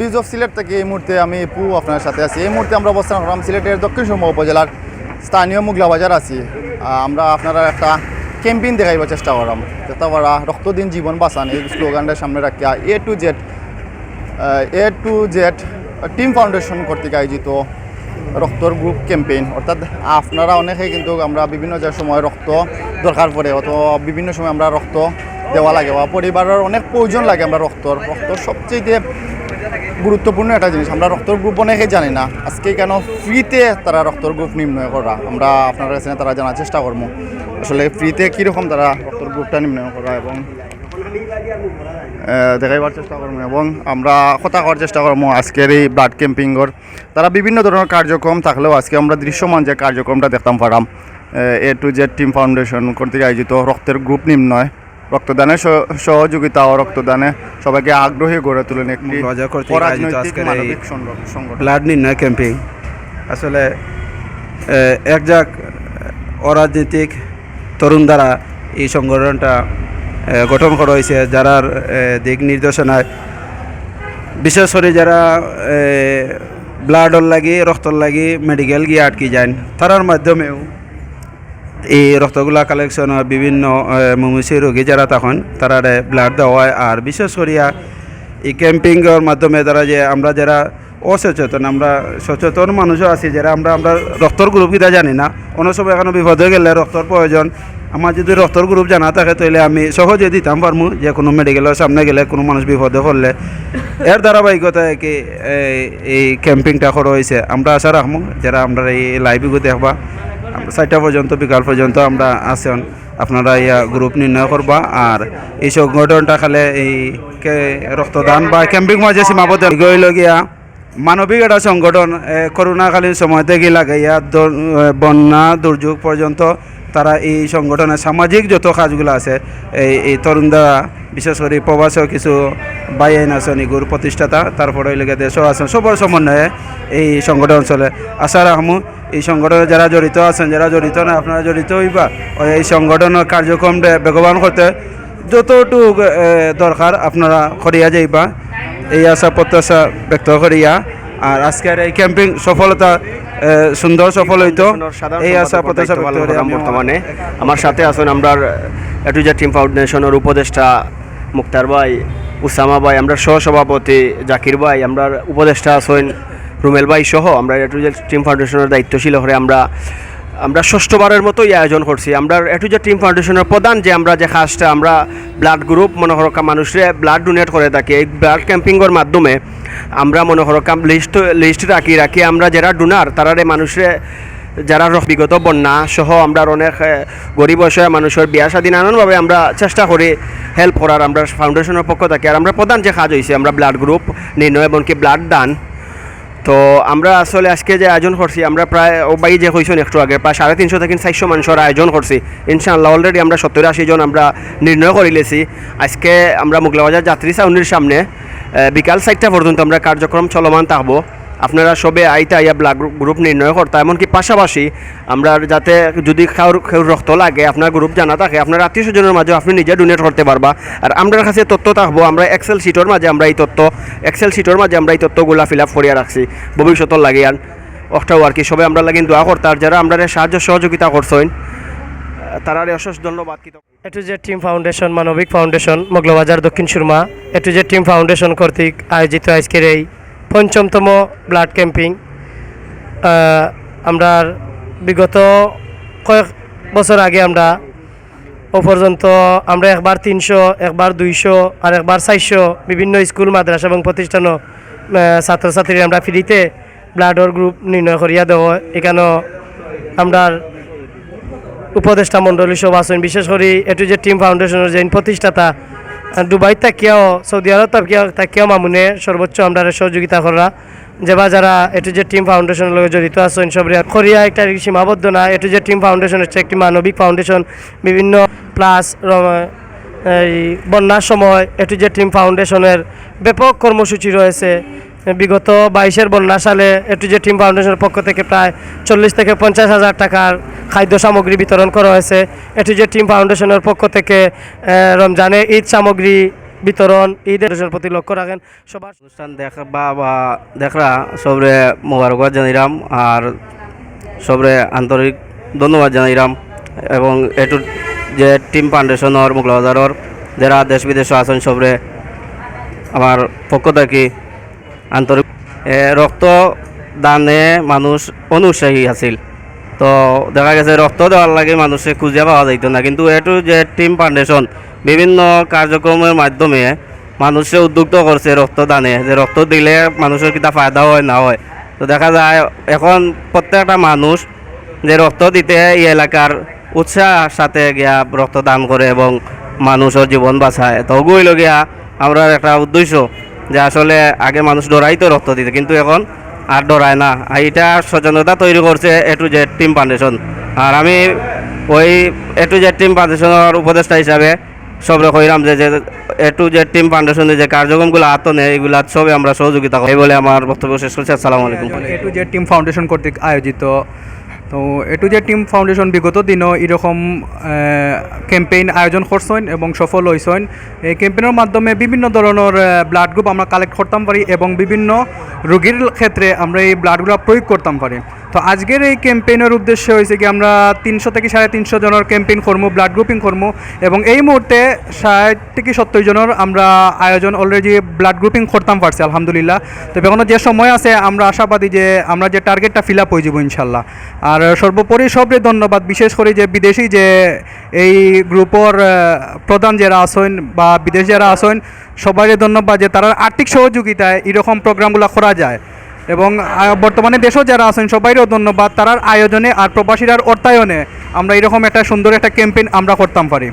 বিজ অফ সিলেট থেকে এই মুহূর্তে আমি পু আপনার সাথে আছি। এই মুহূর্তে আমরা অবস্থান করলাম সিলেটের দক্ষিণ সুরমা উপজেলার স্থানীয় মুগলা বাজার আছি। আমরা আপনারা একটা ক্যাম্পেইন দেখাইবার চেষ্টা করলাম। করা রক্তদিন জীবন বাঁচান এই স্লোগানটা সামনে রাখিয়া A to Z A to Z team foundation কর্তৃক আয়োজিত রক্তর গ্রুপ ক্যাম্পেইন অর্থাৎ আপনারা অনেকেই কিন্তু আমরা বিভিন্ন যে সময় রক্ত দরকার পড়ে অথবা বিভিন্ন সময় আমরা রক্ত দেওয়া লাগে বা পরিবারের অনেক প্রয়োজন লাগে আমরা রক্তর। রক্ত সবচেয়ে গুরুত্বপূর্ণ একটা জিনিস। আমরা রক্তর গ্রুপ অনেকে জানি না। আজকে কেন ফ্রিতে তারা রক্তর গ্রুপ নির্ণয় করা? আমরা আপনার কাছে তারা জানার চেষ্টা করব। আসলে ফ্রিতে কীরকম তারা রক্তর গ্রুপটা নির্ণয় করা এবং দেখাইবার চেষ্টা করব এবং আমরা কথা করার চেষ্টা করব আজকের এই ব্লাড ক্যাম্পিংয়ের তারা বিভিন্ন ধরনের কার্যক্রম থাকলেও আজকে আমরা দৃশ্যমান যে কার্যক্রমটা দেখতাম পারাম A to Z team foundation কর্তৃক আয়োজিত রক্তের গ্রুপ নির্ণয়। রক্তদানের সহ- সহযোগিতা ও রক্তদানে সবাইকে আগ্রহী গড়ে তোলেন একটি ব্লাড নির্ণয় ক্যাম্পিং আসলে একজাক অরাজনৈতিক তরুণ দ্বারা এই সংগঠনটা গঠন করা হয়েছে যারা দিক নির্দেশনায় বিশেষ করে যারা ব্লাডর লাগি রক্তর লাগি মেডিকেল গিয়ে আটকে যান তারার মাধ্যমেও এই রক্তগুলা কালেকশন বিভিন্ন মুমুসি রোগী যারা তখন, তারা ব্লাড দেওয়া হয় আর বিশেষ করিয়া এই ক্যাম্পিংয়ের মাধ্যমে তারা যে আমরা যারা অসচেতন, আমরা সচেতন মানুষও আছি, যারা আমরা আমরা রক্তর গ্রুপ জানি না। অন্য সময় এখানে বিপদ হয়ে গেলে রক্তর প্রয়োজন। আমার যদি রক্তর গ্রুপ জানা থাকে, তাহলে আমি সহজে দিতাম পারমু যে কোনো মেডিকেলের সামনে গেলে কোনো মানুষ বিপদে পড়লে। এর ধারাবাহিকতায় কি এই- ক্যাম্পিংটা করা হয়েছে। আমরা আশা রাখব যারা আমরা এই লাইভগুলো দেখবা আমরা চারটা পর্যন্ত বিকাল পর্যন্ত আমরা আছেন আপনারা ইয়া গ্রুপ নির্ণয় করবা। আর এই সংগঠনটা খালে এই রক্তদান বা ক্যাম্পিং মাঝে সীমাবদ্ধ গিয়া মানবিক একটা সংগঠন করোনাকালীন সময় থেকে লাগাইয়া দ- এ, বন্যা দুর্যোগ পর্যন্ত তারা এই সংগঠনের সামাজিক যত কাজগুলো আছে এই এই তরুণ দ্বারা বিশেষ করে প্রবাসীয় কিছু বাই আইন আছেন এগুলোর প্রতিষ্ঠাতা তারপরে লেগে দেশও আছেন সবার সমন্বয়ে এই সংগঠন চলে। আশা রাখমু এই সংগঠনে যারা জড়িত আছেন যারা জড়িত না আপনারা জড়িত হইবা। এই সংগঠনের কার্যক্রম বেগবান করতে যতটুক দরকার আপনারা করিয়া যাইবা। এই আশা প্রত্যাশা ব্যক্ত করিয়া। আর আজকের এই ক্যাম্পিং সফলতা সুন্দর সফল হইতো। এই আশা প্রত্যাশা বর্তমানে। আমার সাথে আছেন আমরা এটুজা টিম ফাউন্ডেশনের উপদেষ্টা মুক্তার ভাই, উসামা ভাই, আমরা সহসভাপতি জাকির ভাই, আমরা উপদেষ্টা আছেন রুমেল ভাই সহ, আমরা এটুজা টিম ফাউন্ডেশনের দায়িত্বশীল হয়ে আমরা আমরা ষষ্ঠবারের মতোই আয়োজন করছি। আমরা এটুজা টিম ফাউন্ডেশনের প্রধান যে আমরা যে কাজটা আমরা ব্লাড গ্রুপ, মনে করো মানুষরে ব্লাড ডোনেট করে থাকি, এই ব্লাড ক্যাম্পিংয়ের মাধ্যমে আমরা মনে করো লিস্ট লিস্ট রাখি রাখি আমরা যারা ডোনার, তারারে মানুষরে যারা বিগত বন্যা সহ আমরা অনেক গরিব অসহায় মানুষের বিয়া শাদী নানানভাবে আমরা চেষ্টা করি হেল্প করার। আমরা ফাউন্ডেশনের পক্ষ থেকে আর আমরা প্রধান যে কাজ হয়েছে আমরা ব্লাড গ্রুপ নির্ণয় এমনকি ব্লাড দান। তো আমরা আসলে আজকে যে আয়োজন করছি, আমরা প্রায়, ও বাই যে হয়েছেন একটু আগে, প্রায় সাড়ে তিনশো থেকে চারশো মানুষের আয়োজন করছি। ইনশাআল্লাহ অলরেডি আমরা সত্তর আশি জন আমরা নির্ণয় করে লেছি আজকে আমরা মুগলাবাজার যাত্রী ছাউনির সামনে বিকাল চারটা পর্যন্ত আমরা কার্যক্রম চলমান থাকব। আপনারা সবে আইতা ইয়া ব্লাড গ্রুপ নির্ণয় করতে, এমনকি পাশাপাশি আমরা যাতে যদি কারোর কেউ রক্ত লাগে, আপনার গ্রুপ জানা থাকে, আপনার আত্মীয় স্বজনের মাঝে আপনি নিজে ডোনেট করতে পারবা। আর আমরা কাছে তথ্য থাকব আমরা এক্সেল শিটের মাঝে আমরা এই তথ্য এক্সেল শিটের মাঝে আমরা এই তথ্যগুলা ফিল আপ করিয়া রাখছি। ভবিষ্যতের লাগে আর অষ্টাও আর কি, সবে আমরা লাগিন দোয়া করতে, আর যারা আমরা সাহায্য সহযোগিতা করছেন তারা অশেষ ধন্যবাদ A to Z team foundation মানবিক foundation Moghbazar Dakshin Surma A to Z team foundation কর্তৃক আয়োজিত আজকের এই পঞ্চমতম ব্লাড ক্যাম্পিং। আমরা বিগত কয়েক বছর আগে আমরা ও পর্যন্ত আমরা একবার তিনশো, একবার দুইশো আর একবার চারশো বিভিন্ন স্কুল, মাদ্রাসা এবং প্রতিষ্ঠানও ছাত্রছাত্রীরা আমরা ফ্রিতে ব্লাডর গ্রুপ নির্ণয় করিয়া দেওয়া হয়। এখানেও আমরা উপদেষ্টা মণ্ডলী সব আছেন। বিশেষ করে এটু যে টিম ফাউন্ডেশনের যে প্রতিষ্ঠাতা দুবাই তাকিয়াও, সৌদি আরব তাকিয়া তাকিয়াও মামুনে সর্বোচ্চ আমরা সহযোগিতা করা। যেবা যারা এটু যে টিম ফাউন্ডেশনের লগে জড়িত আছেন সবরে খরিয়া একটা সীমাবদ্ধ না এটু যে টিম ফাউন্ডেশন হচ্ছে একটি মানবিক ফাউন্ডেশন। বিভিন্ন প্লাস এই বন্যার সময় এটু যে টিম ফাউন্ডেশনের ব্যাপক কর্মসূচি রয়েছে। বিগত বাইশের বন্যা সালে এটু যে টিম ফাউন্ডেশনের পক্ষ থেকে প্রায় চল্লিশ থেকে পঞ্চাশ হাজার টাকার খাদ্য সামগ্রী বিতরণ করা হয়েছে। এটু যে টিম ফাউন্ডেশনের পক্ষ থেকে রমজানে ঈদ সামগ্রী বিতরণ ঈদের প্রতি লক্ষ্য রাখেন। সবার অনুষ্ঠান দেখা বা বা দেখরা সবরে মোবারকবাদ জানাইরাম আর সবরে আন্তরিক ধন্যবাদ জানাইরাম এবং এটু যে টিম ফাউন্ডেশনের মুগলাবাজারের, যারা দেশ বিদেশ আছেন সবরে আমার পক্ষ থেকে আন্তরিক রক্ত দানে মানুষ অনুৎসাহী আছিল। তো দেখা গেছে রক্ত দেওয়ার লাগে মানুষে খুঁজে পাওয়া যাইতো না। কিন্তু এটু যে টিম ফাউন্ডেশন বিভিন্ন কার্যক্রমের মাধ্যমে মানুষে উদ্যুক্ত করছে রক্তদানে যে রক্ত দিলে মানুষের কিতা ফায়দা হয়, না হয়। তো দেখা যায়, এখন প্রত্যেকটা মানুষ যে রক্ত দিতে এই এলাকার উৎসাহ সাথে গিয়া রক্তদান করে এবং মানুষের জীবন বাঁচায়। তো ওগুলো গিয়া আমরা একটা উদ্দেশ্য যে আসলে আগে মানুষ ডরাইতো রক্ত দিতে, কিন্তু এখন আর ডরায় না। এটা সচেতনতা তৈরি করছে A to Z team foundation আর আমি ওই এ টু জেড টিম ফাউন্ডেশনের উপদেষ্টা হিসাবে সবরে কইরাম যে এ টু জেড টিম ফাউন্ডেশনের যে কার্যক্রমগুলো আত্ম নেয় এগুলা সবে আমরা সহযোগিতা করি বলে আমার বক্তব্য শেষ করছি। আসসালামু আলাইকুম। A to Z team foundation কর্তৃক আয়োজিত তো A to Z team foundation বিগত দিনও এরকম ক্যাম্পেইন আয়োজন করছেন এবং সফল হয়েছেন এই ক্যাম্পেইনের মাধ্যমে বিভিন্ন ধরনের ব্লাড গ্রুপ আমরা কালেক্ট করতাম পারি এবং বিভিন্ন রোগীর ক্ষেত্রে আমরা এই ব্লাডগুলো প্রয়োগ করতাম পারি। তো আজকের এই ক্যাম্পেইনের উদ্দেশ্য হয়েছে কি আমরা তিনশো থেকে সাড়ে তিনশো জনের ক্যাম্পেইন করব ব্লাড গ্রুপিং করব এবং এই মুহূর্তে ষাট থেকে সত্তর জনের আমরা আয়োজন অলরেডি ব্লাড গ্রুপিং করতাম পারছি, আলহামদুলিল্লাহ। তো এখনও যে সময় আছে, আমরা আশাবাদী যে আমরা যে টার্গেটটা ফিল আপ হয়ে যাব ইনশাল্লাহ আর সর্বোপরি সবরে ধন্যবাদ, বিশেষ করে যে বিদেশি যে এই গ্রুপের প্রধান যারা আছেন বা বিদেশ যারা আছেন সবাই ধন্যবাদ যে তারা আর্থিক সহযোগিতায় এরকম প্রোগ্রামগুলো করা যায়। এবং বর্তমানে দেশও যারা আছেন সবাইরও ধন্যবাদ। তারার আয়োজনে আর প্রবাসীরার অর্থায়নে আমরা এরকম একটা সুন্দর একটা ক্যাম্পেইন আমরা করতাম পারি।